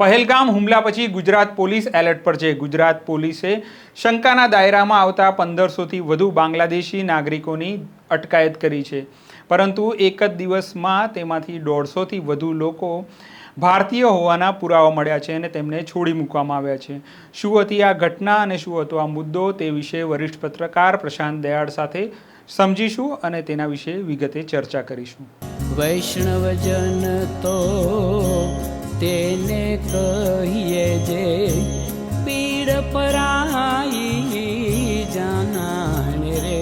પહેલગામ હુમલા પછી Gujarat police alert પર છે. ગુજરાત પોલીસે શંકાના દાયરામાં આવતા પંદરસોથી વધુ બાંગ્લાદેશી નાગરિકોની અટકાયત કરી છે. પરંતુ એક જ દિવસમાં તેમાંથી દોઢસોથી વધુ લોકો ભારતીય હોવાના પુરાવા મળ્યા છે અને તેમને છોડી મૂકવામાં આવ્યા છે. શું હતી આ ઘટના અને શું હતો આ મુદ્દો તે વિશે વરિષ્ઠ પત્રકાર પ્રશાંત દયાળ સાથે સમજીશું અને તેના વિશે વિગતે ચર્ચા કરીશું. વૈષ્ણવજન તો તેને કહીએ જે પીડ પરાઈ જાનાને રે.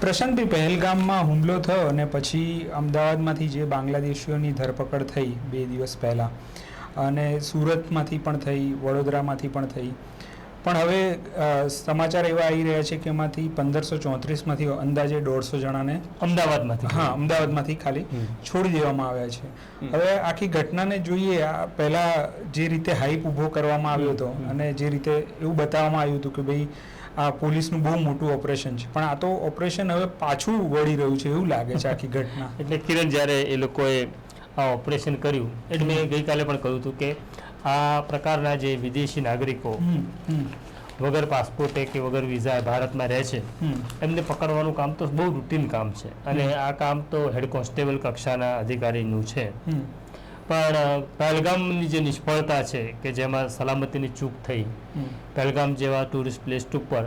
પ્રશાંતભાઈ પહેલગામમાં હુમલો થયો અને પછી અમદાવાદમાંથી જે બાંગ્લાદેશીઓની ધરપકડ થઈ બે દિવસ પહેલાં અને સુરતમાંથી પણ થઈ, વડોદરામાંથી પણ થઈ પણ હવે સમાચાર એવા આવી રહ્યા છે કે એમાંથી પંદરસો ચોત્રીસમાંથી અંદાજે દોઢસો જણાને અમદાવાદમાંથી. હા અમદાવાદમાંથી ખાલી છોડી દેવામાં આવ્યા છે. હવે આખી ઘટનાને જોઈએ પહેલાં જે રીતે હાઈપ ઊભો કરવામાં આવ્યો હતો અને જે રીતે એવું બતાવવામાં આવ્યું હતું કે ભાઈ આ પોલીસનું બહુ મોટું ઓપરેશન છે. પણ આ તો ઓપરેશન હવે પાછું વળી રહ્યું છે એવું લાગે છે આખી ઘટના. એટલે કિરણ જ્યારે એ લોકોએ આ ઓપરેશન કર્યું એટલે મેં ગઈકાલે પણ કહ્યું હતું કે આ પ્રકારના જે વિદેશી નાગરિકો વગર પાસપોર્ટે કે વગર વિઝા ભારતમાં રહે છે એમને પકડવાનું કામ તો બહુ રૂટીન કામ છે. અને આ કામ તો હેડ કોન્સ્ટેબલ કક્ષાના અધિકારીનું છે. પણ પહેલગામની જે નિષ્ફળતા છે કે જેમાં સલામતીની ચૂક થઈ પહેલગામ જેવા ટુરિસ્ટ પ્લેસ ઉપર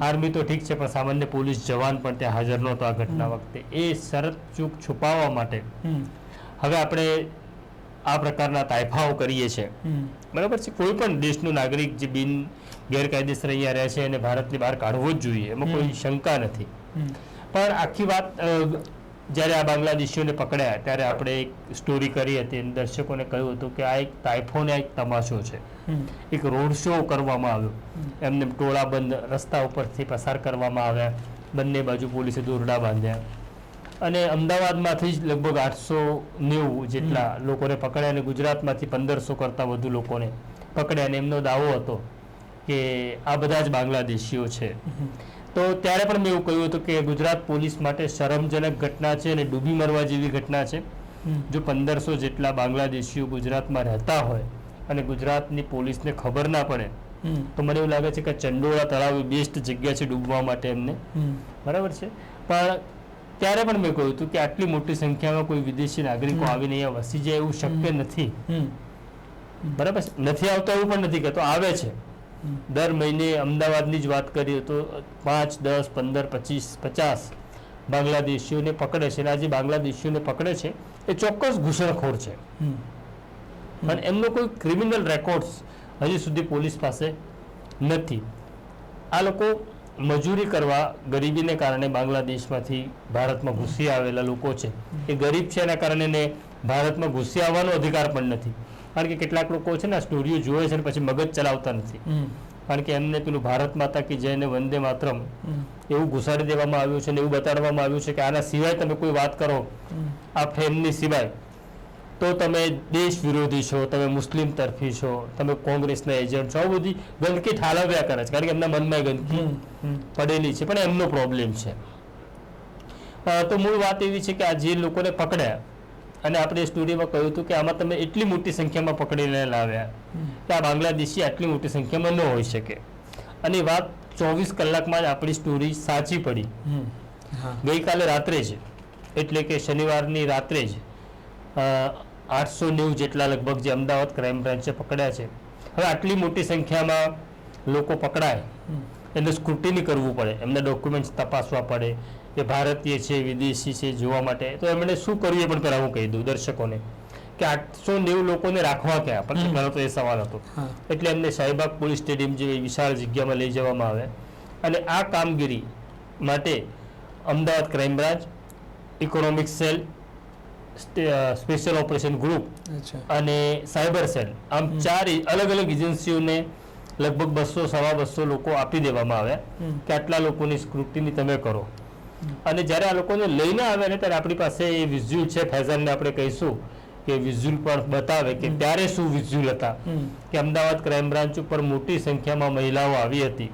આર્મી તો ઠીક છે પણ સામાન્ય પોલીસ જવાન પણ ત્યાં હાજર નહોતો આ ઘટના વખતે. એ શરત ચૂક છુપાવવા માટે હવે આપણે આ પ્રકારના તાયફાઓ કરીએ છીએ. બરાબર છે? કોઈ પણ દેશનું નાગરિક જે બિન ગેરકાયદેસર અહીંયા રહે છે એને ભારતની બહાર કાઢવો જ જોઈએ એમાં કોઈ શંકા નથી. પણ આખી વાત જ્યારે આ બાંગ્લાદેશીઓને પકડ્યા ત્યારે આપણે એક સ્ટોરી કરી હતી અને દર્શકોને કહ્યું હતું કે આ એક તાઇફોન એક તમાશો છે. એક રોડ શો કરવામાં આવ્યો. એમને ટોળા બંધ રસ્તા ઉપરથી પસાર કરવામાં આવ્યા. બંને બાજુ પોલીસે દોરડા બાંધ્યા. અને અમદાવાદમાંથી જ લગભગ આઠસો નેવું જેટલા લોકોને પકડ્યા અને ગુજરાતમાંથી પંદરસો કરતાં વધુ લોકોને પકડ્યા અને એમનો દાવો હતો કે આ બધા જ બાંગ્લાદેશીઓ છે. તો ત્યારે પણ મેં એવું કહ્યું હતું કે ગુજરાત પોલીસ માટે શરમજનક ઘટના છે અને ડૂબી મરવા જેવી ઘટના છે. જો પંદરસો જેટલા બાંગ્લાદેશીઓ ગુજરાતમાં રહેતા હોય અને ગુજરાતની પોલીસને ખબર ના પડે તો મને એવું લાગે છે કે ચંડોળા તળાવ બેસ્ટ જગ્યા છે ડૂબવા માટે એમને. બરાબર છે. પણ ત્યારે પણ મેં કહ્યું હતું કે આટલી મોટી સંખ્યામાં કોઈ વિદેશી નાગરિકો આવીને અહીંયા વસી જાય એવું શક્ય નથી. બરાબર છે? નથી આવતો એવું પણ નથી કહેતો. આવે છે. દર મહિને અમદાવાદની જ વાત કરીએ તો પાંચ દસ પંદર પચીસ પચાસ બાંગ્લાદેશીઓને પકડે છે. અને આ જે બાંગ્લાદેશીઓને પકડે છે એ ચોક્કસ ઘૂસણખોર છે. પણ એમનો કોઈ ક્રિમિનલ રેકોર્ડ્સ હજી સુધી પોલીસ પાસે નથી. આ લોકો મજૂરી કરવા ગરીબીને કારણે બાંગ્લાદેશમાંથી ભારતમાં ઘૂસી આવેલા લોકો છે. એ ગરીબ છે એના કારણે એને ભારતમાં ઘૂસી આવવાનો અધિકાર પણ નથી. કારણ કે કેટલાક લોકો છે ને આ સ્ટોરીઓ જોવે છે અને પછી મગજ ચલાવતા નથી. કારણ કે એમને પેલું ભારત માતા કી જયને વંદે માતરમ એવું ઘુસાડી દેવામાં આવ્યું છે ને એવું બતાડવામાં આવ્યું છે કે આના સિવાય તમે કોઈ વાત કરો. આ ફેમની સિવાય તો તમે દેશ વિરોધી છો તમે મુસ્લિમ તરફી છો તમે કોંગ્રેસના એજન્ટ છો બધી ગંદકી ઠાલવ્યા કરે છે કારણ કે એમના મનમાં ગંદકી. પડેલી છે પણ એમનો પ્રોબ્લેમ છે. તો મૂળ વાત એવી છે કે આ જે લોકોને પકડ્યા અને આપણે સ્ટોરીમાં કહ્યું હતું કે આમાં તમે એટલી મોટી સંખ્યામાં પકડીને લાવ્યા કે આ બાંગ્લાદેશી આટલી મોટી સંખ્યામાં ન હોઈ શકે. અને વાત ચોવીસ કલાકમાં જ આપણી સ્ટોરી સાચી પડી. ગઈકાલે રાત્રે જ એટલે કે શનિવારની રાત્રે જ આઠસો નેવું જેટલા લગભગ જે અમદાવાદ ક્રાઇમ બ્રાન્ચે પકડ્યા છે. હવે આટલી મોટી સંખ્યામાં લોકો પકડાય. એને સ્ક્રુટિની કરવું પડે. એમના ડોક્યુમેન્ટ્સ તપાસવા પડે. કે ભારતીય છે વિદેશી છે જોવા માટે. તો એમણે શું કર્યું એ પણ પહેલાં હું કહી દઉં દર્શકોને. કે આઠસો નેવું લોકોને રાખવા ક્યાં? પણ મારો તો એ સવાલ હતો. એટલે એમને શાહીબાગ પોલીસ સ્ટેડિયમ જેવી વિશાળ જગ્યામાં લઈ જવામાં આવે. અને આ કામગીરી માટે Ahmedabad crime branch economic cell special operation group અને સાયબર સેલ આમ ચાર અલગ અલગ એજન્સીઓને લગભગ બસો સવા બસો લોકો આપી દેવામાં આવ્યા કે આટલા લોકોની સ્ક્રુટિની તમે કરો. અને જ્યારે આ લોકોને લઈને આવ્યા ને ત્યારે આપણી પાસે એ વિઝ્યુઅલ છે ફેઝનને આપણે કહીશું કે વિઝ્યુઅલ પણ બતાવે કે ત્યારે શું વિઝ્યુઅલ હતા. કે અમદાવાદ ક્રાઇમ બ્રાન્ચ ઉપર મોટી સંખ્યામાં મહિલાઓ આવી હતી.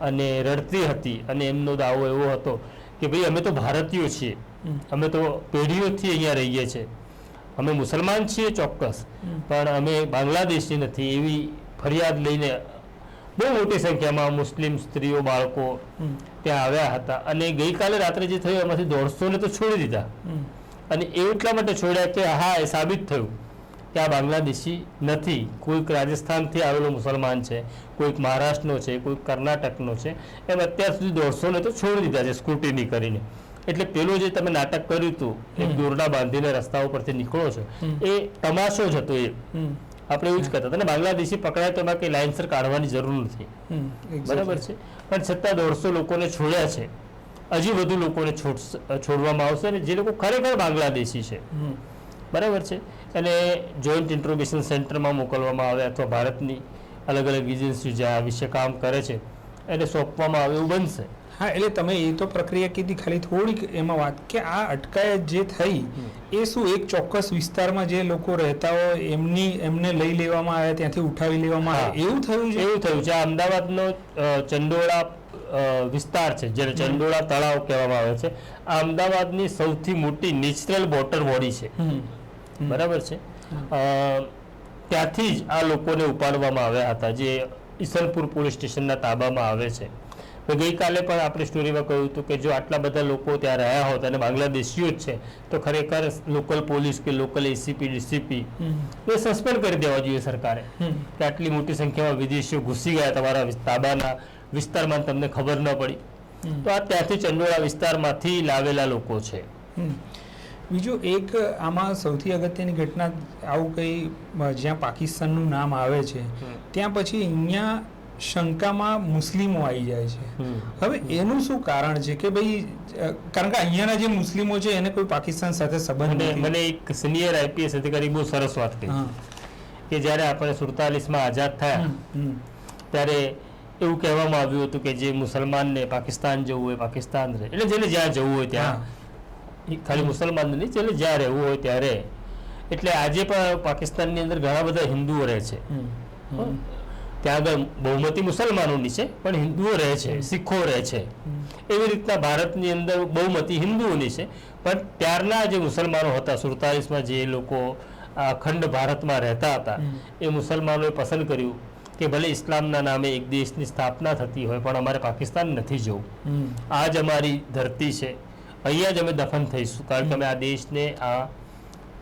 અને રડતી હતી. અને એમનો દાવો એવો હતો કે ભાઈ અમે તો ભારતીયો છીએ. અમે તો પેઢીઓથી અહીંયા રહીએ છીએ. અમે મુસલમાન છીએ ચોક્કસ. પણ અમે બાંગ્લાદેશી નથી એવી ફરિયાદ લઈને બહુ મોટી સંખ્યામાં મુસ્લિમ સ્ત્રીઓ બાળકો ત્યાં આવ્યા હતા. અને ગઈકાલે રાત્રે જે થયું એમાંથી દોઢસોને તો છોડી દીધા. અને એ એટલા માટે છોડ્યા કે હા એ સાબિત થયું કે આ બાંગ્લાદેશી નથી. કોઈક રાજસ્થાનથી આવેલો મુસલમાન છે કોઈક મહારાષ્ટ્રનો છે કોઈક કર્ણાટકનો છે. એમ અત્યાર સુધી દોઢસોને તો છોડી દીધા છે સ્કૂટીની કરીને. એટલે પેલું જે તમે નાટક કર્યું હતું એક દોરડા બાંધીને રસ્તા ઉપરથી નીકળો છો એ તમાશો જ હતો એ. આપણે એવું જ કરતા હતા. બાંગ્લાદેશી પકડાય તો એમાં કંઈ લાઇન્સર કાઢવાની જરૂર નથી. બરાબર છે? પણ છતાં દોઢસો લોકોને છોડ્યા છે. હજી વધુ લોકોને છોડવામાં આવશે અને જે લોકો ખરેખર બાંગ્લાદેશી છે. બરાબર છે? અને જોઈન્ટ ઇન્ટ્રોગેશન સેન્ટરમાં મોકલવામાં આવે અથવા ભારતની અલગ અલગ એજન્સીઓ જે આ વિશે કામ કરે છે એને સોંપવામાં આવે એવું બનશે. હા એટલે તમે એ તો પ્રક્રિયા કીધી ખાલી થોડીક એમાં વાત કે આ અટકાયત જે થઈ એ શું એક ચોક્કસ વિસ્તારમાં જે લોકો રહેતા હોય એમની એમને લઈ લેવામાં આવ્યા ત્યાંથી ઉઠાવી લેવામાં. આવ્યા એવું થયું છે? એવું થયું છે. આ અમદાવાદનો ચંડોળા વિસ્તાર છે જેને ચંડોળા તળાવ કહેવામાં આવે છે. આ અમદાવાદની સૌથી મોટી નેચરલ વોટર બોડી છે. બરાબર છે? ત્યાંથી જ આ લોકોને ઉપાડવામાં આવ્યા હતા જે ઈસનપુર પોલીસ સ્ટેશનના તાબામાં આવે છે. તો ગઈકાલે પણ આપણે સ્ટોરીમાં કહ્યું હતું કે જો આટલા બધા લોકો ત્યાં રહ્યા હોત અને બાંગ્લાદેશીઓ જ છે તો ખરેખર લોકલ પોલીસ કે લોકલ એસીપી ડીસીપી એ સસ્પેન્ડ કરી દેવા જોઈએ સરકારે. કે આટલી મોટી સંખ્યામાં વિદેશીઓ ઘૂસી ગયા તમારા તાબાના વિસ્તારમાં તમને ખબર ન પડી. તો આ ત્યાંથી ચંડોળા વિસ્તારમાંથી લાવેલા લોકો છે. બીજું એક આમાં સૌથી અગત્યની ઘટના આવું કંઈ જ્યાં પાકિસ્તાનનું નામ આવે છે ત્યાં પછી અહીંયા શંકામાં મુસ્લિમો આવી જાય છે. હવે એનું શું કારણ છે કે ભાઈ કારણ કે અહીંયાના જે મુસ્લિમો છે એને કોઈ પાકિસ્તાન સાથે સંબંધ મને એક સિનિયર આઈપીએસ અધિકારી બહુ સરસ વાત કહી. કે જ્યારે આપણે સુડતાલીસમાં આઝાદ થયા. ત્યારે એવું કહેવામાં આવ્યું હતું કે જે મુસલમાનને પાકિસ્તાન જવું હોય પાકિસ્તાન રહે. એટલે જેને જ્યાં જવું હોય ત્યાં. ખાલી મુસલમાન નહીં જેને જ્યાં રહેવું હોય ત્યાં રહે. એટલે આજે પણ પાકિસ્તાનની અંદર ઘણા બધા હિન્દુઓ રહે છે. ત્યાં આગળ બહુમતી મુસલમાનોની છે પણ હિન્દુઓ રહે છે શીખો રહે છે. એવી રીતના ભારતની અંદર બહુમતી હિન્દુઓની છે પણ ત્યારના જે મુસલમાનો હતા સુડતાલીસમાં જે લોકો અખંડ ભારતમાં રહેતા હતા એ મુસલમાનોએ પસંદ કર્યું કે ભલે ઇસ્લામના નામે એક દેશની સ્થાપના થતી હોય પણ અમારે પાકિસ્તાન નથી જવું. આ જ અમારી ધરતી છે. અહીંયા જ અમે દફન થઈશું કારણ કે અમે આ દેશને આ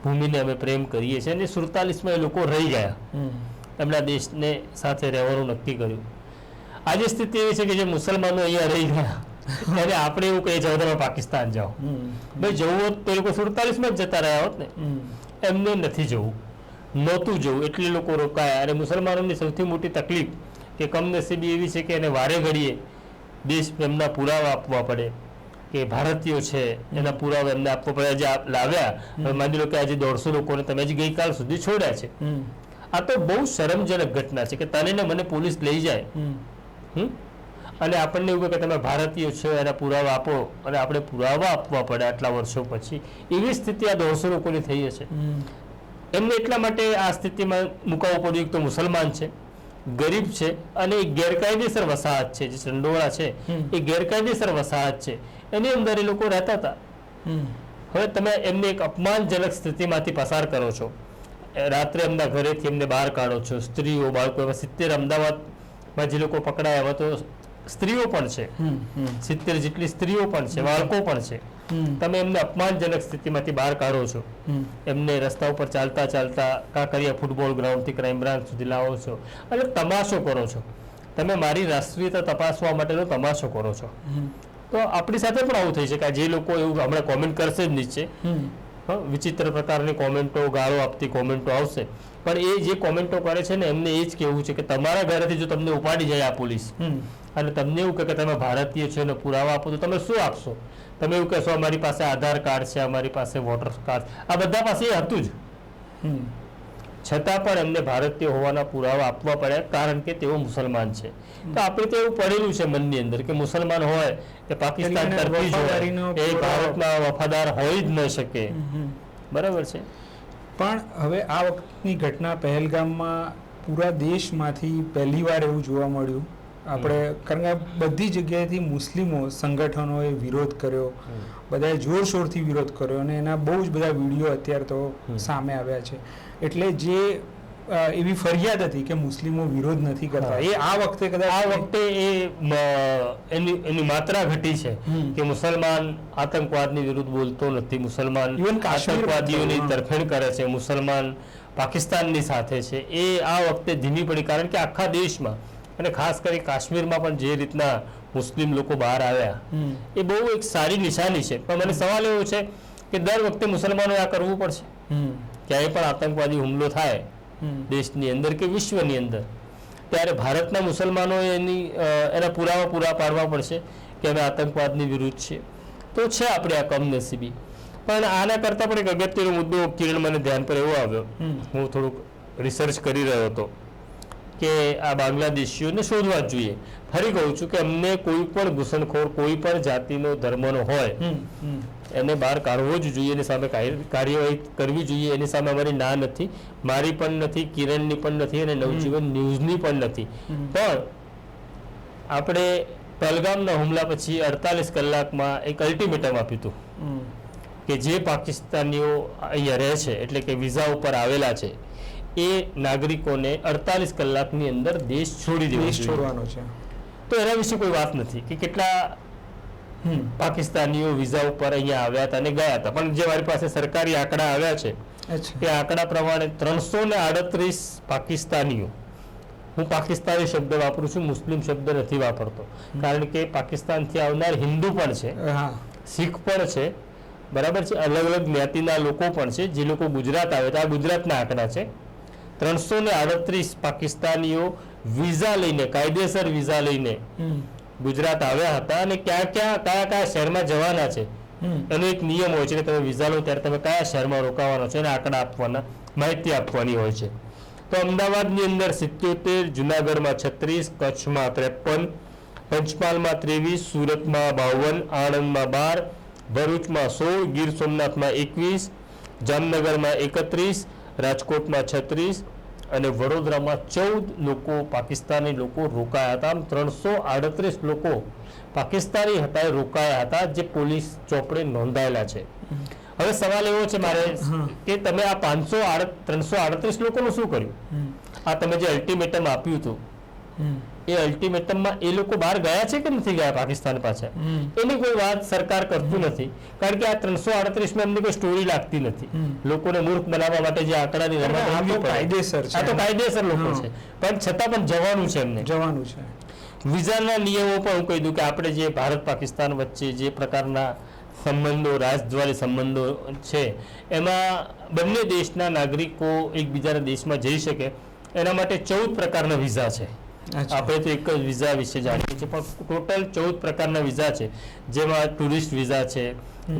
ભૂમિને અમે પ્રેમ કરીએ છીએ અને સુડતાલીસમાં એ લોકો રહી ગયા. આ દેશને સાથે રહેવાનું નક્કી કર્યું. આજે સ્થિતિ એવી છે કે જે મુસલમાનો અહીંયા રહી ગયા. ત્યારે આપણે એવું કહીએ છીએ તમે પાકિસ્તાન જાઓ. ભાઈ જવું હોત તો એ લોકો સુડતાલીસમાં જ જતા રહ્યા હોત ને. એમને નથી જવું. નહોતું જવું. એટલે લોકો રોકાયા. અને મુસલમાનોની સૌથી મોટી તકલીફ કે કમનસીબી એવી છે કે એને વારે ઘડીએ દેશ પ્રેમના પુરાવા આપવા પડે. કે ભારતીયો છે એના પુરાવા એમને આપવા પડે. આજે લાવ્યા. માની લો કે આજે દોઢસો લોકોને તમે જ ગઈકાલ સુધી છોડ્યા છે. આ તો બહુ શરમજનક ઘટના છે કે તને ને મને પોલીસ લઈ જાય. હમ. અને આપણને એવું કે તમે ભારતીય છો એના પુરાવા આપો અને આપણે પુરાવા આપવા પડે આટલા વર્ષો પછી. એવી સ્થિતિ આ દોઢસો લોકોની થઈ હશે. એમને એટલા માટે આ સ્થિતિમાં મુકાવવું પડ્યું. એક તો મુસલમાન છે ગરીબ છે અને એ ગેરકાયદેસર વસાહત છે જે ચંડોળા છે એ ગેરકાયદેસર વસાહત છે. એની અંદર એ લોકો રહેતા હતા. હવે તમે એમને એક અપમાનજનક સ્થિતિમાંથી પસાર કરો છો. રાત્રે એમના ઘરેથી એમને બહાર કાઢો છો. સ્ત્રીઓ બાળકો એવા સિત્તેર અમદાવાદમાં જે લોકો પકડાયા એવા તો સ્ત્રીઓ પણ છે. સિત્તેર જેટલી સ્ત્રીઓ પણ છે બાળકો પણ છે. તમે એમને અપમાનજનક સ્થિતિમાંથી બહાર કાઢો છો. એમને રસ્તા ઉપર ચાલતા ચાલતા કાંકરિયા ફૂટબોલ ગ્રાઉન્ડથી ક્રાઇમ બ્રાન્ચ સુધી લાવો છો. અને તમાશો કરો છો. તમે મારી રાષ્ટ્રીયતા તપાસવા માટેનો તમાશો કરો છો. તો આપણી સાથે પણ આવું થઈ શકે. જે લોકો એવું હમણાં કોમેન્ટ કરશે જ નીચે. વિચિત્ર પ્રકારની કોમેન્ટો ગાળો આપતી કોમેન્ટો આવશે. પણ એ જે કોમેન્ટો કરે છે ને એમને એ જ કહેવું છે કે તમારા ઘરેથી જો તમને ઉપાડી જાય આ પોલીસ અને તમને એવું કહે કે તમે ભારતીય છો અને પુરાવા આપો તો તમે શું આપશો? તમે એવું કહેશો અમારી પાસે આધાર કાર્ડ છે અમારી પાસે વોટર કાર્ડ આ બધા પાસે એ હતું જ. છતાં પણ એમને ભારતીય હોવાના પુરાવા આપવા પડ્યા કારણ કે તેઓ મુસલમાન છે. તો આપણે તો એવું પડેલું છે મનની અંદર કે મુસલમાન હોય કે પાકિસ્તાન એ ભારતમાં વફાદાર હોઈ જ ન શકે. બરાબર છે? પણ હવે આ વખતની ઘટના પહેલગામમાં પૂરા દેશમાંથી પહેલીવાર એવું જોવા મળ્યું. આપણે કારણ કે બધી જગ્યાએથી મુસ્લિમો સંગઠનોએ વિરોધ કર્યો. બધાએ જોરશોરથી વિરોધ કર્યો અને એના બહુ જ બધા વીડિયો અત્યારે તો સામે આવ્યા છે. એટલે જે એવી ફરિયાદ હતી કે મુસ્લિમો વિરોધ નથી કરતા એ આ વખતે કદાચ આ વખતે એ એની એની માત્રા ઘટી છે કે મુસલમાન આતંકવાદની વિરુદ્ધ બોલતો નથી. મુસલમાન આતંકવાદીઓની તરફેણ કરે છે. મુસલમાન પાકિસ્તાનની સાથે છે. એ આ વખતે ધીમી પડી. કારણ કે આખા દેશમાં અને ખાસ કરી કાશ્મીરમાં પણ જે રીતના મુસ્લિમ લોકો બહાર આવ્યા એ બહુ એક સારી નિશાની છે. પણ મને સવાલ એવો છે કે દર વખતે મુસલમાનોએ આ કરવું પડશે. ક્યાંય પણ આતંકવાદી હુમલો થાય દેશની અંદર કે વિશ્વની અંદર ત્યારે ભારતના મુસલમાનોએ એની એના પુરાવા પૂરા પાડવા પડશે કે અમે આતંકવાદની વિરુદ્ધ છે તો છે આપણે આ કમનસીબી. પણ આના કરતાં પણ એક અગત્યનો મુદ્દો કિરણ મને ધ્યાન પર એવો આવ્યો. હું થોડુંક રિસર્ચ કરી રહ્યો હતો. કે આ બાંગ્લાદેશીઓને શોધવા જ જોઈએ. ફરી કહું છું કે અમને કોઈ પણ ઘૂસણખોર કોઈ પણ જાતિનો ધર્મનો હોય. એને બહાર કાઢવો જ જોઈએ એની સામે કાર્યવાહી કરવી જોઈએ. એની સામે અમારી ના નથી મારી પણ નથી કિરણની પણ નથી અને નવજીવન ન્યૂઝની પણ નથી. પણ આપણે પહેલગામના હુમલા પછી અડતાલીસ કલાકમાં એક અલ્ટિમેટમ આપ્યું હતું કે જે પાકિસ્તાનીઓ અહીંયા રહે છે એટલે કે વિઝા ઉપર આવેલા છે એ નાગરિકોને અડતાલીસ કલાકની અંદર દેશ છોડી દેવો દેશ. છોડવાનો છે. તો એના વિશે કોઈ વાત નથી કે કેટલા. પાકિસ્તાનીઓ વિઝા ઉપર અહીંયા આવ્યા હતા અને ગયા હતા. પણ જે મારી પાસે સરકારી આંકડા આવ્યા છે એ આંકડા પ્રમાણે ત્રણસો ને આડત્રીસ પાકિસ્તાનીઓ હું પાકિસ્તાની શબ્દ વાપરું છું મુસ્લિમ શબ્દ નથી વાપરતો. કારણ કે પાકિસ્તાનથી આવનાર હિન્દુ પણ છે હા. શીખ પણ છે બરાબર છે અલગ અલગ જ્ઞાતિના લોકો પણ છે જે લોકો ગુજરાત આવે તો આ ગુજરાતના આંકડા છે. ત્રણસો ને આડત્રીસ પાકિસ્તાનીઓ વિઝા લઈને કાયદેસર વિઝા લઈને ગુજરાત આવ્યા હતા અને ક્યાં ક્યાં કયા કયા શહેરમાં જવાના છે અને એક નિયમ હોય છે કે તમે વિઝા લો ત્યારે તમે કયા શહેરમાં રોકાવાના છે અને આંકડા આપવાના માહિતી આપવાની હોય છે. તો અમદાવાદની અંદર સિત્યોતેર જુનાગઢમાં છત્રીસ કચ્છમાં ત્રેપન પંચમહાલમાં ત્રેવીસ સુરતમાં બાવન આણંદમાં બાર ભરૂચમાં સોળ ગીર સોમનાથમાં એકવીસ જામનગરમાં એકત્રીસ રાજકોટમાં છત્રીસ અને વડોદરામાં ચૌદ લોકો પાકિસ્તાની લોકો રોકાયા હતા આમ ત્રણસો આડત્રીસ લોકો પાકિસ્તાની હતા એ રોકાયા હતા જે પોલીસ ચોપડે નોંધાયેલા છે. હવે સવાલ એવો છે મારે કે તમે આ પાંચસો ત્રણસો આડત્રીસ લોકોનું શું કર્યું? આ તમે જે અલ્ટિમેટમ આપ્યું હતું. એ અલ્ટિમેટમમાં એ લોકો બહાર ગયા છે કે નથી ગયા પાકિસ્તાન પાછા એની કોઈ વાત સરકાર કરતું નથી. કારણ કે આ ત્રણસો આડત્રીસમાં એમની કોઈ સ્ટોરી લાગતી નથી. લોકોને મૂર્ખ બનાવવા માટે જે આંકડાની રમત. કાયદેસર આ તો કાયદેસર લોકો છે. પણ છતાં પણ જવાનું છે એમને. જવાનું છે. વિઝાના નિયમો પણ હું કહી દઉં કે આપણે જે ભારત પાકિસ્તાન વચ્ચે જે પ્રકારના સંબંધો રાજદ્વારી સંબંધો છે એમાં બંને દેશના નાગરિકો એકબીજાના દેશમાં જઈ શકે. એના માટે ચૌદ પ્રકારના વિઝા છે. આપણે તો એક જ વિઝા વિશે જાણીએ છીએ પણ ટોટલ ચૌદ પ્રકારના વિઝા છે. જેમાં ટુરિસ્ટ વિઝા છે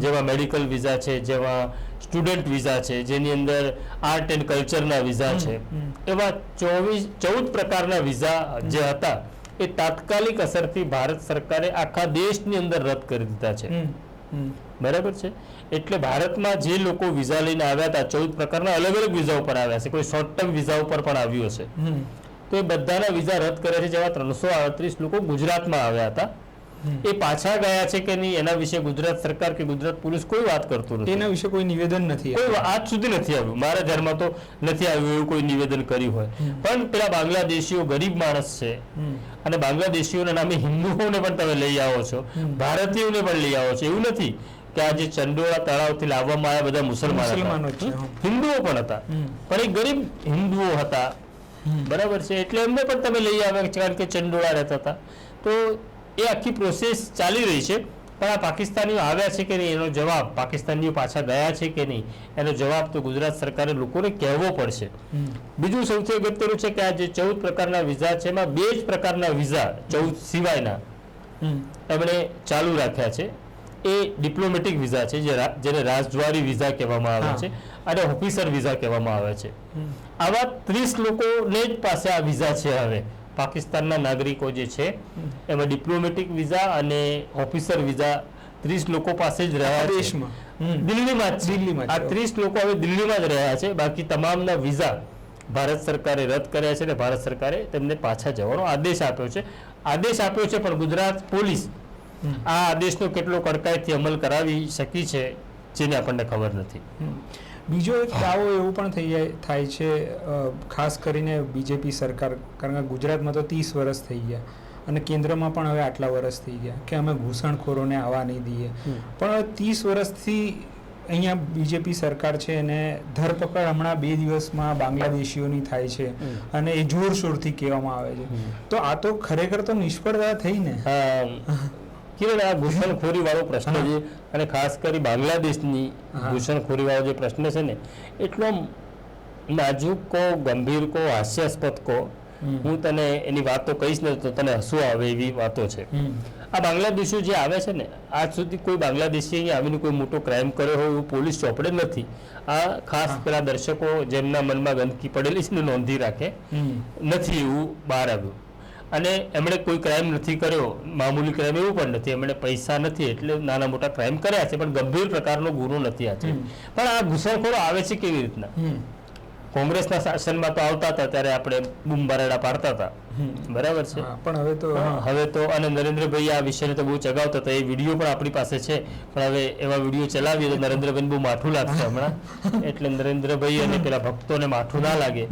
જેમાં મેડિકલ વિઝા છે જેમાં સ્ટુડન્ટ વિઝા છે જેની અંદર આર્ટ એન્ડ કલ્ચરના વિઝા છે. એવા ચોવીસ ચૌદ પ્રકારના વિઝા જે હતા એ તાત્કાલિક અસરથી ભારત સરકારે આખા દેશની અંદર રદ કરી દીધા છે. બરાબર છે? એટલે ભારતમાં જે લોકો વિઝા લઈને આવ્યા હતા ચૌદ પ્રકારના અલગ અલગ વિઝા ઉપર આવ્યા છે. કોઈ શોર્ટ ટર્મ વિઝા ઉપર પણ આવ્યું હશે. તો એ બધાના વિઝા રદ કરે છે જેવા ત્રણસો આડત્રીસ લોકો ગુજરાતમાં આવ્યા હતા. એ પાછા ગયા છે કે નહીં એના વિશે ગુજરાત સરકાર કે ગુજરાત પોલીસ કોઈ વાત કરતું નથી. એના વિશે કોઈ નિવેદન નથી કોઈ આજ સુધી નથી આવ્યું. મારા ધ્યાનમાં તો નથી આવ્યું એવું કોઈ નિવેદન કર્યું હોય. પણ પેલા બાંગ્લાદેશીઓ ગરીબ માણસ છે. અને બાંગ્લાદેશીઓના નામે હિન્દુઓને પણ તમે લઈ આવો છો. ભારતીયોને પણ લઈ આવો છો. એવું નથી કે આ જે ચંડોળા તળાવથી લાવવામાં આવ્યા બધા મુસલમાન. હિન્દુઓ પણ હતા. પણ એ ગરીબ હિન્દુઓ હતા. બરાબર છે? એટલે એમને પણ તમે લઈ આવ્યા કારણ કે ચંડોળા રહેતા હતા. તો એ આખી પ્રોસેસ ચાલી રહી છે. પણ આ પાકિસ્તાનીઓ આવ્યા છે કે નહીં? એનો જવાબ પાકિસ્તાનીઓ પાછા ગયા છે કે નહીં? એનો જવાબ તો ગુજરાત સરકારે લોકોને કહેવો પડશે. બીજું સૌથી અગત્યનું છે કે આ જે ચૌદ પ્રકારના વિઝા છે એમાં બે જ પ્રકારના વિઝા ચૌદ સિવાયના. એમણે ચાલુ રાખ્યા છે. એ ડિપ્લોમેટિક વિઝા છે જેને રાજદ્વારી વિઝા કહેવામાં આવે છે અને ઓફિસર વિઝા કહેવામાં આવે છે. આવા ત્રીસ લોકોને જ પાસે આ વિઝા છે હવે. પાકિસ્તાનના નાગરિકો જે છે એમાં ડિપ્લોમેટિક વિઝા અને ઓફિસર વિઝા ત્રીસ લોકો પાસે જ રહ્યા છે. દિલ્હીમાં દિલ્હીમાં આ ત્રીસ લોકો હવે દિલ્હીમાં જ રહ્યા છે. બાકી તમામના વિઝા ભારત સરકારે રદ કર્યા છે અને ભારત સરકારે તેમને પાછા જવાનો આદેશ આપ્યો છે. આદેશ આપ્યો છે પણ ગુજરાત પોલીસ આ આદેશનો કેટલો કડકાઈથી અમલ કરાવી શકી છે જેને આપણને ખબર નથી. બીજો એક દાવો એવું પણ થઈ જાય થાય છે ખાસ કરીને બીજેપી સરકાર કારણ કે ગુજરાતમાં તો ત્રીસ વર્ષ થઈ ગયા અને કેન્દ્રમાં પણ હવે આટલા વર્ષ થઈ ગયા કે અમે ઘૂસણખોરોને આવવા નહીં દઈએ. પણ હવે ત્રીસ વર્ષથી અહીંયા બીજેપી સરકાર છે અને ધરપકડ હમણાં બે દિવસમાં બાંગ્લાદેશીઓની થાય છે અને એ જોરશોરથી કહેવામાં આવે છે. તો આ તો ખરેખર તો નિષ્ફળતા થઈ ને. કિરણ આ ઘૂસણખોરી વાળો પ્રશ્ન છે અને ખાસ કરી બાંગ્લાદેશની. ઘૂસણખોરી વાળો જે પ્રશ્ન છે ને એટલો નાજુક કો ગંભીર કો હાસ્યાસ્પદ કહો હું તને એની વાતો કહીશ ને તો તને હસવું આવે એવી વાતો છે. આ બાંગ્લાદેશીઓ જે આવે છે ને આજ સુધી કોઈ બાંગ્લાદેશી અહીંયા આવીને કોઈ મોટો ક્રાઇમ કર્યો હોય એવું પોલીસ ચોપડે નથી. આ ખાસ. પેલા દર્શકો જેમના મનમાં ગંદકી પડેલી છે ને નોંધી રાખે નથી એવું બહાર આવ્યું. અને એમણે કોઈ ક્રાઇમ નથી કર્યો મામૂલી ક્રાઇમ એવું પણ નથી. એમણે પૈસા નથી એટલે નાના મોટા ક્રાઇમ કર્યા છે પણ ગંભીર પ્રકારનો ગુનો નથી આ છે. પણ આ ઘૂસણખોરો આવે છે કેવી રીતના. કોંગ્રેસના શાસનમાં તો આવતા હતા ત્યારે આપણે બૂમ બરાડા પાડતા હતા. બરાબર છે? પણ હવે તો હવે તો અને નરેન્દ્રભાઈ આ વિષયને તો બહુ ચગાવતા હતા એ વીડિયો પણ આપણી પાસે છે. પણ હવે એવા વીડિયો ચલાવીએ તો નરેન્દ્રભાઈને બહુ માઠું લાગશે હમણાં. એટલે નરેન્દ્રભાઈ અને પેલા ભક્તોને માઠું ના લાગે.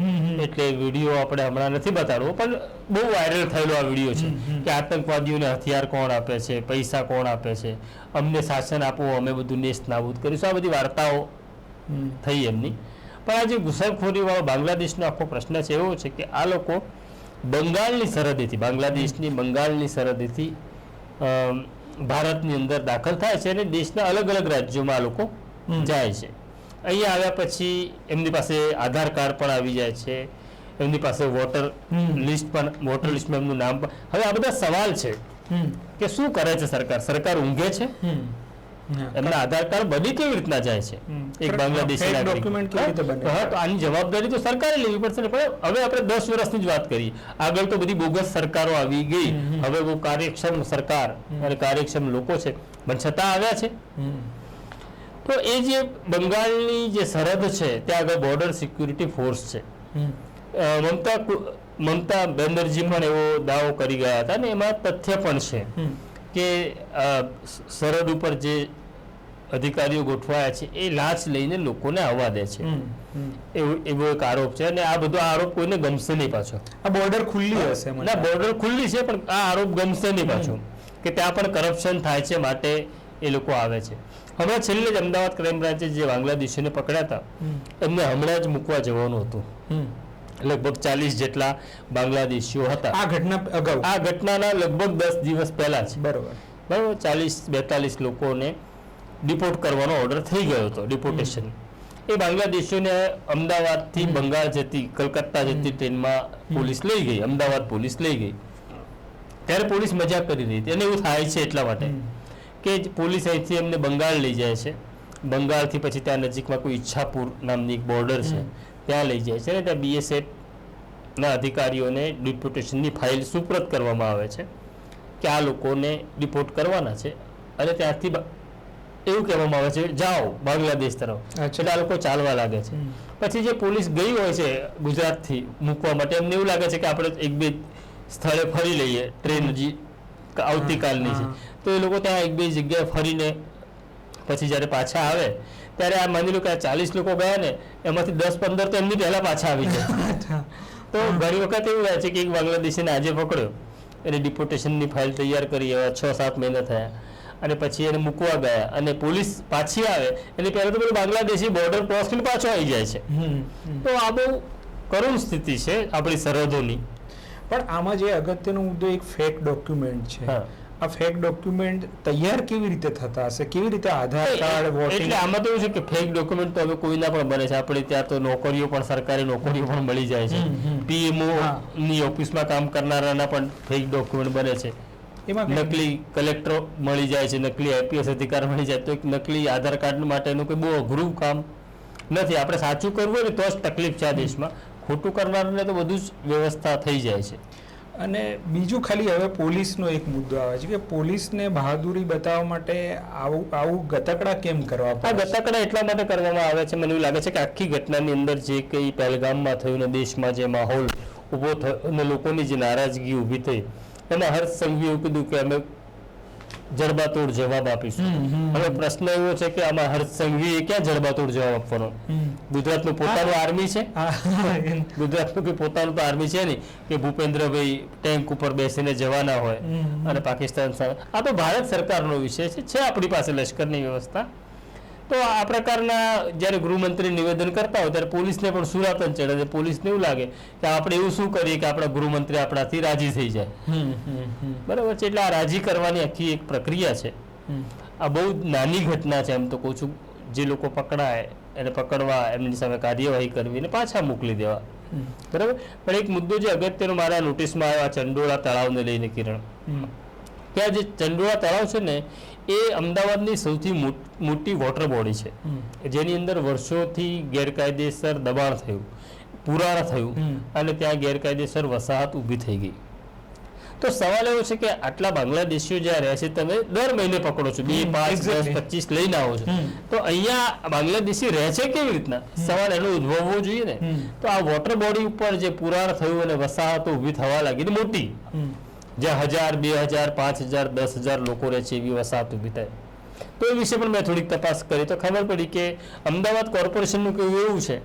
એટલે વીડિયો આપણે હમણાં નથી બતાડવો પણ બહુ વાયરલ થયેલો આ વીડિયો છે. કે આતંકવાદીઓને હથિયાર કોણ આપે છે પૈસા કોણ આપે છે? અમને શાસન આપવું અમે બધું નેસ્ત નાબૂદ કરીશું. આ બધી વાર્તાઓ થઈ એમની. પણ આ જે ઘુસણખોરી બાંગ્લાદેશનો આખો પ્રશ્ન છે એવો છે કે આ લોકો બંગાળની સરહદેથી બાંગ્લાદેશની બંગાળની સરહદેથી ભારતની અંદર દાખલ થાય છે અને દેશના અલગ અલગ રાજ્યોમાં આ લોકો જાય છે. અહીંયા આવ્યા પછી એમની પાસે આધાર કાર્ડ પણ આવી જાય છે એમની પાસે વોટર લિસ્ટ પણ વોટર લિસ્ટમાં એમનું નામ પણ. હવે આ બધા સવાલ છે. કે શું કરે છે સરકાર? સરકાર ઊંઘે છે. એમના આધાર કાર્ડ બધી કેવી રીતના જાય છે? એક બાંગ્લાદેશી ડોક્યુમેન્ટ કેવી રીતે બને? હા, તો આની જવાબદારી તો સરકારે લેવી પડશે ને. પણ હવે આપણે દસ વર્ષની જ વાત કરીએ. આગળ તો બધી બોગસ સરકારો આવી ગઈ. હવે બહુ કાર્યક્ષમ સરકાર અને કાર્યક્ષમ લોકો છે. પણ છતાં આવ્યા છે. તો એ જે બંગાળની જે સરહદ છે ત્યાં આગળ બોર્ડર સિક્યુરિટી ફોર્સ છે. મમતા મમતા બેનર્જી પણ એવો દાવો કરી ગયા હતા ને. એમાં તથ્ય પણ છે કે સરહદ ઉપર જે અધિકારીઓ ગોઠવાયા છે એ લાંચ લઈને લોકોને આવવા દે છે. એવો એક આરોપ છે અને આ બધો આરોપ કોઈને ગમશે નહીં પાછો. આ બોર્ડર ખુલ્લી હશે ના બોર્ડર ખુલ્લી છે પણ આ આરોપ ગમશે નહીં પાછો. કે ત્યાં પણ કરપ્શન થાય છે માટે એ લોકો આવે છે. હમણાં છેલ્લે જ અમદાવાદ ક્રાઇમ બ્રાન્ચે જે બાંગ્લાદેશીને પકડ્યા હતા એમને હમણાં જ મૂકવા જવાનું હતું. લગભગ ચાલીસ જેટલા બાંગ્લાદેશીઓ હતા. આ ઘટના અગાઉ? આ ઘટનાના લગભગ દસ દિવસ પહેલા છે બરોબર. બરાબર ચાલીસ બેતાલીસ લોકોને ડિપોર્ટ કરવાનો ઓર્ડર થઈ ગયો હતો ડિપોર્ટેશન એ બાંગ્લાદેશીઓને અમદાવાદથી બંગાળ જતી કલકત્તા જતી ટ્રેનમાં પોલીસ લઈ ગઈ અમદાવાદ પોલીસ લઈ ગઈ. ત્યારે પોલીસ મજાક કરી રહી હતી. અને એવું થાય છે એટલા માટે કે પોલીસ અહીંથી એમને બંગાળ લઈ જાય છે. બંગાળથી પછી ત્યાં નજીકમાં કોઈ ઈચ્છાપુર નામની એક બોર્ડર છે. ત્યાં લઈ જાય છે અને ત્યાં બીએસએફના અધિકારીઓને ડિપોર્ટેશનની ફાઇલ સુપ્રત કરવામાં આવે છે કે આ લોકોને ડિપોર્ટ કરવાના છે. અને ત્યાંથી એવું કહેવામાં આવે છે જાઓ બાંગ્લાદેશ તરફ. એટલે આ લોકો ચાલવા લાગે છે. પછી જે પોલીસ ગઈ હોય છે ગુજરાતથી મૂકવા માટે એમને એવું લાગે છે કે આપણે એક બે સ્થળે ફરી લઈએ ટ્રેન હજી આવતીકાલની છે. તો એ લોકો ત્યાં એક બે જગ્યાએ ફરીને પછી જ્યારે પાછા આવે ત્યારે આ માની લો કે આ ચાલીસ લોકો ગયા ને એમાંથી દસ પંદર તો એમની પહેલા પાછા આવી જાય તો ઘણી વખત એવું થાય છે કે એક બાંગ્લાદેશીને આજે પકડ્યો એને ડિપોર્ટેશનની ફાઇલ તૈયાર કરી એવા છ સાત મહિના થયા. અને પછી એને મૂકવા ગયા અને પોલીસ પાછી આવે એટલે પહેલાં તો પેલું બાંગ્લાદેશી બોર્ડર ક્રોસ કરીને પાછો આવી જાય છે. તો આ બહુ કરુણ સ્થિતિ છે આપણી સરહદોની. પણ આમાં જે અગત્યનો મુદ્દો એક ફેક ડોક્યુમેન્ટ છે. આ ફેક ડોક્યુમેન્ટ તૈયાર કેવી રીતે થતા હશે? કેવી રીતે આધાર કાર્ડ વોટિંગ એટલે આમાં તો એવું છે કે ફેક ડોક્યુમેન્ટ તો હવે કોઈના પણ બને છે. આપણે ત્યાં તો નોકરીઓ પણ સરકારી નોકરીઓ પણ મળી જાય છે. પીએમઓ ની ઓફિસમાં કામ કરનારાના પણ ફેક ડોક્યુમેન્ટ બને છે. એમાં નકલી કલેક્ટર મળી જાય છે નકલી આઈપીએસ અધિકાર મળી જાય તો એક નકલી આધાર કાર્ડ માટેનું કોઈ બહુ અઘરું કામ નથી. આપણે સાચું કરવું હોય ને તો જ તકલીફ છે આ દેશમાં. ખોટું કરનારને તો બધું જ વ્યવસ્થા થઈ જાય છે. અને બીજું ખાલી હવે પોલીસનો એક મુદ્દો આવે છે કે પોલીસને બહાદુરી બતાવવા માટે આવું આવું ગતકડા કેમ કરવા આ ગતકડા એટલા માટે કરવામાં આવે છે મને એવું લાગે છે કે આખી ઘટનાની અંદર જે કંઈ પહેલગામમાં થયું ને દેશમાં જે માહોલ ઊભો થયો અને લોકોની જે નારાજગી ઊભી થઈ એમાં હર્ષ સંઘવીએ કીધું કે અમે જડબાતોડ જવાબ આપીશું. હવે પ્રશ્ન એવો છે કે આમાં હર્ષ સંઘવીએ ક્યાં જડબાતોડ જવાબ આપવાનો? ગુજરાત ગુજરાતનું પોતાનું આર્મી છે? ગુજરાતનું ગુજરાતનું કોઈ પોતાનું તો આર્મી છે નહીં કે ભૂપેન્દ્રભાઈ ટેન્ક ઉપર બેસીને જવાના હોય અને પાકિસ્તાન આ તો ભારત સરકારનો વિષય છે. છે આપણી પાસે લશ્કરની વ્યવસ્થા? તો આ પ્રકારના જ્યારે ગૃહમંત્રી નિવેદન કરતા હોય ત્યારે પોલીસને પણ સુરાતન ચડે છે. પોલીસને એવું લાગે કે આપણે એવું શું કરીએ કે આપણા ગૃહમંત્રી આપણાથી રાજી થઈ જાય. બરાબર છે. એટલે આ રાજી કરવાની આખી એક પ્રક્રિયા છે. આ બહુ નાની ઘટના છે એમ તો કહું છું. જે લોકો પકડાય એને પકડવા એમની સામે કાર્યવાહી કરવી અને પાછા મોકલી દેવા. બરાબર? પણ એક મુદ્દો જે અગત્યનો મારા નોટિસમાં આવ્યો આ ચંડોળા તળાવને લઈને કિરણ. ત્યાં કે આ જે ચંડોળા તળાવ છે ને એ અમદાવાદની સૌથી મોટી વોટર બોડી છે. જેની અંદર વર્ષોથી ગેરકાયદેસર દબાણ થયું પુરાણ થયું અને ત્યાં ગેરકાયદેસર વસાહત ઊભી થઈ ગઈ. તો સવાલ એવો છે કે આટલા બાંગ્લાદેશીઓ જ્યાં રહે છે તમે દર મહિને પકડો છો. બે પાંચ દસ પચીસ લઈને આવો છો. તો અહીંયા બાંગ્લાદેશી રહે છે કેવી રીતના? સવાલ એનો ઉદ્ભવવો જોઈએ ને. તો આ વોટર બોડી ઉપર જે પુરાણ થયું અને વસાહતો ઊભી થવા લાગી મોટી. જ્યાં હજાર બે હજાર પાંચ હજાર દસ હજાર લોકો રહે છે એવી વસાહત ઊભી થાય. તો એ વિશે પણ મેં થોડીક તપાસ કરી. તો ખબર પડી કે અમદાવાદ કોર્પોરેશનનું કેવું એવું છે.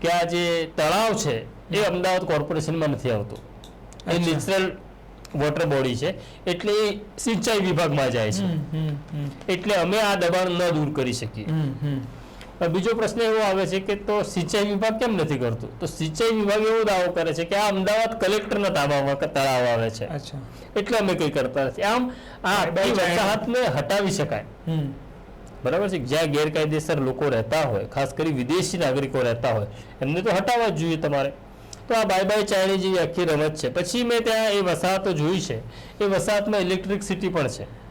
કે આ જે તળાવ છે એ અમદાવાદ કોર્પોરેશનમાં નથી આવતું. એ નેચરલ વોટર બોડી છે. એટલે એ સિંચાઈ વિભાગમાં જાય છે. એટલે અમે આ દબાણ ન દૂર કરી શકીએ. બીજો પ્રશ્ન એવો આવે છે કે તો સિંચાઈ વિભાગ કેમ નથી કરતું? તો સિંચાઈ વિભાગ એવો દાવો કરે છે કે આ અમદાવાદ કલેક્ટરના તાબામાં તળાવ આવે છે. એટલે અમે કંઈ કરતા નથી. આમ આ વસાહતને હટાવી શકાય. હમ. બરાબર છે? જ્યાં ગેરકાયદેસર લોકો રહેતા હોય ખાસ કરી વિદેશી નાગરિકો રહેતા હોય એમને તો હટાવવા જ જોઈએ તમારે. તો આ બાય બાય ચાઇની જેવી આખી રમત છે. પછી મેં ત્યાં એ વસાહતો જોઈ છે. એ વસાહતમાં ઇલેક્ટ્રિક સિટી પણ છે.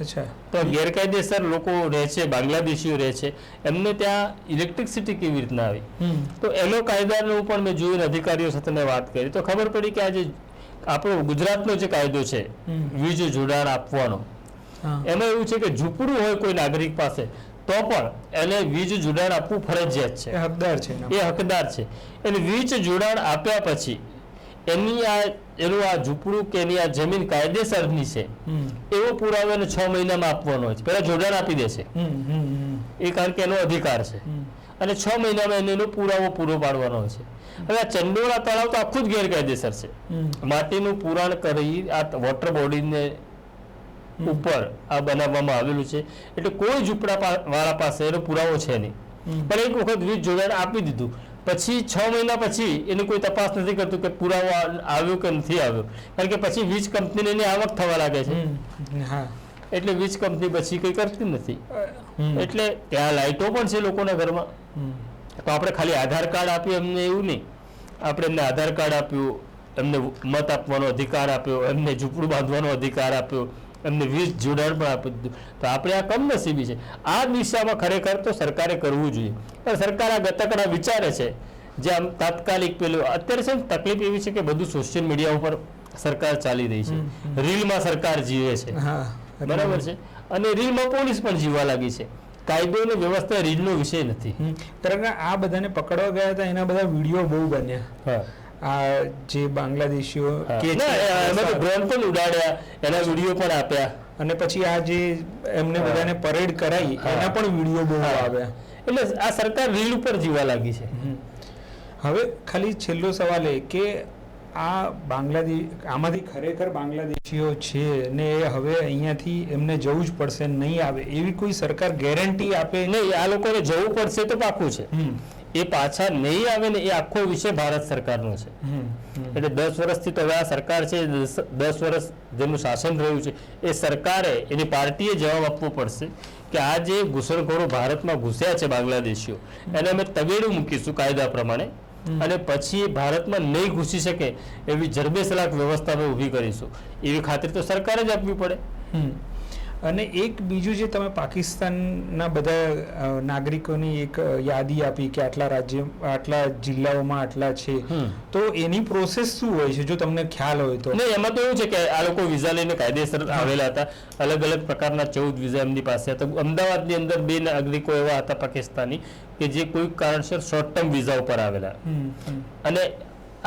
અચ્છા. તો ગેરકાયદેસર લોકો રહે છે બાંગ્લાદેશીઓ રહે છે એમને ત્યાં ઇલેક્ટ્રિસિટી કેવી રીતના આવી? તો એનો કાયદાનું પણ મેં જોયું અધિકારીઓ સાથે મેં વાત કરી. તો ખબર પડી કે આજે આપણો ગુજરાતનો જે કાયદો છે વીજ જોડાણ આપવાનો એમાં એવું છે કે ઝૂંપડું હોય કોઈ નાગરિક પાસે તો પણ એને વીજ જોડાણ આપવું ફરજિયાત એ છે હકદાર છે એ હકદાર છે. એટલે વીજ જોડાણ આપ્યા પછી એની આ એનું આ ઝૂંપડું કે એની આ જમીન કાયદેસરની છે એવો પુરાવો એને છ મહિનામાં આપવાનો છે. પેલા જોડાણ આપી દેશે. એ કારણ કે એનો અધિકાર છે. અને છ મહિનામાં એને એનો પુરાવો પૂરો પાડવાનો છે. હવે આ ચંડોળા તળાવ તો આખું જ ગેરકાયદેસર છે. માટીનું પુરાણ કરી આ વોટર બોડીને ઉપર આ બનાવવામાં આવેલું છે. એટલે કોઈ ઝૂંપડા વાળા પાસે એનો પુરાવો છે નહીં. પણ એક વખત વીજ જોડાણ આપી દીધું. પછી છ મહિના પછી એની કોઈ તપાસ નથી કરતું કે પુરાવો આવ્યો કે નથી આવ્યો. કારણ કે પછી વીજ કંપનીને એની આવક થવા લાગે છે. એટલે વીજ કંપની પછી કંઈ કરતી નથી. એટલે ત્યાં લાઇટો પણ છે લોકોના ઘરમાં. તો આપણે ખાલી આધાર કાર્ડ આપ્યું એમને એવું નહીં. આપણે એમને આધાર કાર્ડ આપ્યું એમને મત આપવાનો અધિકાર આપ્યો એમને ઝૂંપડું બાંધવાનો અધિકાર આપ્યો. એમને વીજ જોડાણ પણ આપી દીધું. તો આપણે આ કમનસીબી છે. આ દિશામાં ખરેખર તો સરકારે કરવું જોઈએ. પણ સરકાર આ ગતકડા વિચારે છે જે આમ તાત્કાલિક પેલું અત્યારે છે તકલીફ એવી છે કે બધું સોશિયલ મીડિયા ઉપર સરકાર ચાલી રહી છે. રીલમાં સરકાર જીવે છે. હા બરાબર છે? અને રીલમાં પોલીસ પણ જીવવા લાગી છે. કાયદો અને વ્યવસ્થા રીલનો વિષય નથી. કારણ કે આ બધાને પકડવા ગયા હતા એના બધા વીડિયો બહુ બન્યા. હા. આ જે બાંગ્લાદેશીઓ કે ડ્રોન પણ ઉડાડ્યા એના વીડિયો પણ આપ્યા. અને પછી આ જે એમને બધાને પરેડ કરાઈ એના પણ વીડિયો બહુ આવ્યા એટલે આ સરકાર રીલ ઉપર જીવા લાગી છે. હવે ખાલી છેલ્લો સવાલ એ કે આ બાંગ્લાદેશ આમાંથી ખરેખર બાંગ્લાદેશીઓ છે ને એ હવે અહીંયાથી એમને જવું જ પડશે નહીં આવે એવી કોઈ સરકાર ગેરંટી આપે? નહીં આ લોકોને જવું પડશે તો પાકું છે. હમ. એ પાછા નહીં આવે ને એ આખો વિષય ભારત સરકારનો છે. એટલે દસ વર્ષથી તો હવે આ સરકાર છે દસ- વર્ષ જેનું શાસન રહ્યું છે એ સરકારે એની પાર્ટીએ જવાબ આપવો પડશે કે આ જે ઘૂસણખોરો ભારતમાં ઘૂસ્યા છે બાંગ્લાદેશીઓ એને અમે તગેડું મૂકીશું કાયદા પ્રમાણે અને પછી એ ભારતમાં નહીં ઘૂસી શકે એવી જરબેસલાક વ્યવસ્થા અમે ઊભી કરીશું એવી ખાતરી તો સરકારે જ આપવી પડે. અને એક બીજું જે તમે પાકિસ્તાનના બધા નાગરિકોની એક યાદી આપી કે આટલા રાજ્ય આટલા જિલ્લાઓમાં આટલા છે તો એની પ્રોસેસ શું હોય છે? જો તમને ખ્યાલ હોય તો. નહીં એમાં તો એવું છે કે આ લોકો વિઝા લઈને કાયદેસર આવેલા હતા. અલગ અલગ પ્રકારના ચૌદ વિઝા એમની પાસે હતા. અમદાવાદની અંદર બે નાગરિકો એવા હતા પાકિસ્તાની કે જે કોઈ કારણસર શોર્ટ ટર્મ વિઝા ઉપર આવેલા. અને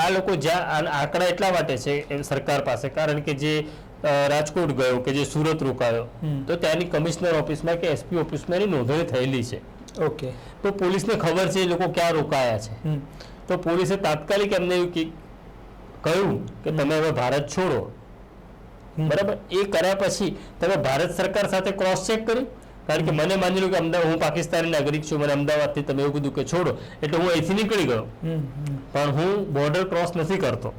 આ લોકો જ્યાં આંકડા એટલા માટે છે સરકાર પાસે. કારણ કે જે રાજકોટ ગયો કે જે સુરત રોકાયો. તો ત્યાંની કમિશનર ઓફિસમાં કે એસપી ઓફિસમાં એની નોંધણી થયેલી છે. ઓકે. તો પોલીસને ખબર છે એ લોકો ક્યાં રોકાયા છે. તો પોલીસે તાત્કાલિક એમને એવું કહ્યું કે તમે હવે ભારત છોડો. બરાબર? એ કર્યા પછી તમે ભારત સરકાર સાથે ક્રોસ ચેક કર્યું કારણ કે મને માની લો કે અમદાવાદ હું પાકિસ્તાની નાગરિક છું મને અમદાવાદથી તમે એવું કીધું કે છોડો. એટલે હું અહીંથી નીકળી ગયો. પણ હું બોર્ડર ક્રોસ નથી કરતો.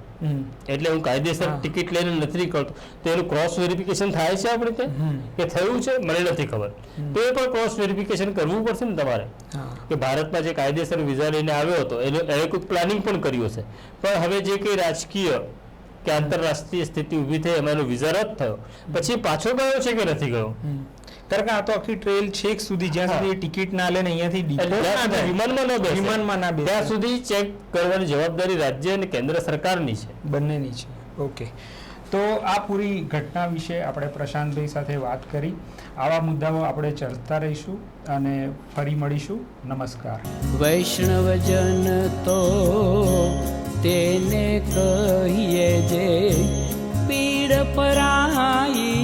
એટલે હું કાયદેસર ટિકિટ લઈને નથી કરતો તો એનું ક્રોસ વેરિફિકેશન થાય છે આપણે ત્યાં? કે થયું છે? મને નથી ખબર. તો એ પણ ક્રોસ વેરિફિકેશન કરવું પડશે ને તમારે. કે ભારતમાં જે કાયદેસર વિઝા લઈને આવ્યો હતો એનો એને કોઈ પ્લાનિંગ પણ કર્યું છે પણ હવે જે કંઈ રાજકીય કે આંતરરાષ્ટ્રીય સ્થિતિ ઊભી થઈ એમાં એનો વિઝા રદ થયો. પછી પાછો ગયો છે કે નથી ગયો. કારણ કે આ તો આખી ટ્રેલ છેક સુધી જ્યાં સુધી ટિકિટ ના લે ને અહીંયાથી વિમાનમાં ન બેસે. વિમાનમાં ના બેસે. ત્યાં સુધી ચેક કરવાની જવાબદારી રાજ્ય અને કેન્દ્ર સરકારની છે. બંનેની છે. ઓકે તો આ પૂરી ઘટના વિશે આપણે પ્રશાંતભાઈ સાથે વાત કરી. આવા મુદ્દાઓ આપણે ચર્ચતા રહીશું અને ફરી મળીશું. નમસ્કાર. વૈષ્ણવજન તો તેને કહીએ જે પીડ પરાઈ